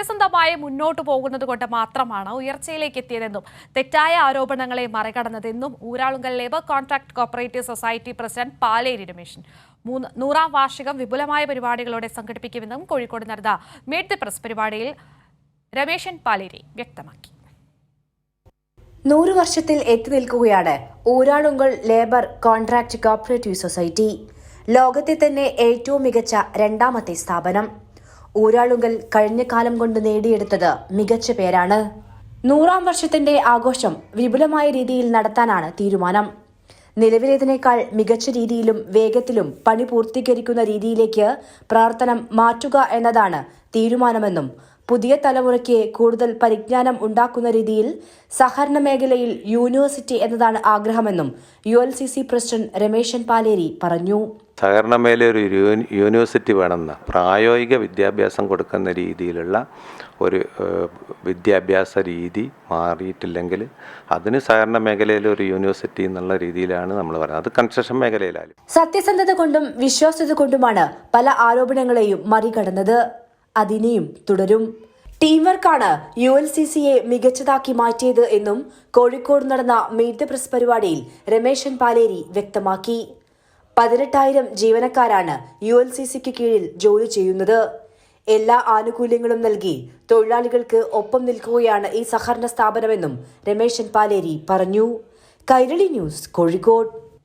സത്യസന്ധമായി മുന്നോട്ടു പോകുന്നത് കൊണ്ട് മാത്രമാണ് ഉയർച്ചയിലേക്ക് എത്തിയതെന്നും തെറ്റായ ആരോപണങ്ങളെ മറികടന്നതെന്നും Uralungal labour contract cooperative society president Paleri Rameshan. മൂന്ന് നൂറാം വാർഷികം വിപുലമായ പരിപാടികളോടെ സംഘടിപ്പിക്കുമെന്നും കോഴിക്കോട് നടന്ന മീറ്റ് ദി പ്രസ് പരിപാടിയിൽ രമേശൻ പാലേരി വ്യക്തമാക്കി. നൂറു വർഷത്തിൽ എത്തി നിൽക്കുകയാണ് Uralungal labour contract cooperative society. ലോകത്തെ തന്നെ ഏറ്റവും മികച്ച രണ്ടാമത്തെ സ്ഥാപനം. ഊരാളുങ്കൽ കഴിഞ്ഞ കാലം കൊണ്ട് നേടിയെടുത്തത് മികച്ച പേരാണ്. നൂറാം വർഷത്തിന്റെ ആഘോഷം വിപുലമായ രീതിയിൽ നടത്താനാണ് തീരുമാനം. നിലവിലേതിനേക്കാൾ മികച്ച രീതിയിലും വേഗത്തിലും പണി പൂർത്തീകരിക്കുന്ന രീതിയിലേക്ക് പ്രവർത്തനം മാറ്റുക എന്നതാണ് തീരുമാനമെന്നും പുതിയ തലമുറയ്ക്ക് കൂടുതൽ പരിജ്ഞാനം ഉണ്ടാക്കുന്ന രീതിയിൽ സഹകരണ മേഖലയിൽ യൂണിവേഴ്സിറ്റി എന്നതാണ് ആഗ്രഹമെന്നും U L C C president Rameshan Paleri പറഞ്ഞു. സഹകരണ മേഖല ഒരു യൂണിവേഴ്സിറ്റി വേണമെന്ന് പ്രായോഗിക വിദ്യാഭ്യാസം കൊടുക്കുന്ന രീതിയിലുള്ള ഒരു വിദ്യാഭ്യാസ രീതി മാറിയിട്ടില്ലെങ്കിൽ അതിന് സഹകരണ മേഖലയിൽ ഒരു യൂണിവേഴ്സിറ്റി എന്നുള്ള രീതിയിലാണ് നമ്മൾ പറയുന്നത്. അത് കൺസ്ട്രക്ഷൻ മേഖലയിലായാലും. സത്യസന്ധത കൊണ്ടും വിശ്വാസ്യത കൊണ്ടുമാണ് പല ആരോപണങ്ങളെയും മറികടന്നത്. അതിനെയും തുടരും. ടീം വർക്കാണ് യു എൽ സി സിയെ മികച്ചതാക്കി മാറ്റിയത് എന്നും കോഴിക്കോട് നടന്ന മീറ്റ് ദ പ്രസ് പരിപാടിയിൽ രമേശൻ പാലേരി വ്യക്തമാക്കി. പതിനെട്ടായിരം ജീവനക്കാരാണ് യു എൽ സി സിക്ക് കീഴിൽ ജോലി ചെയ്യുന്നത്. എല്ലാ ആനുകൂല്യങ്ങളും നൽകി തൊഴിലാളികൾക്ക് ഒപ്പം നിൽക്കുകയാണ് ഈ സഹകരണ സ്ഥാപനമെന്നും രമേശൻ പാലേരി പറഞ്ഞു. കൈരളി ന്യൂസ് കോഴിക്കോട്.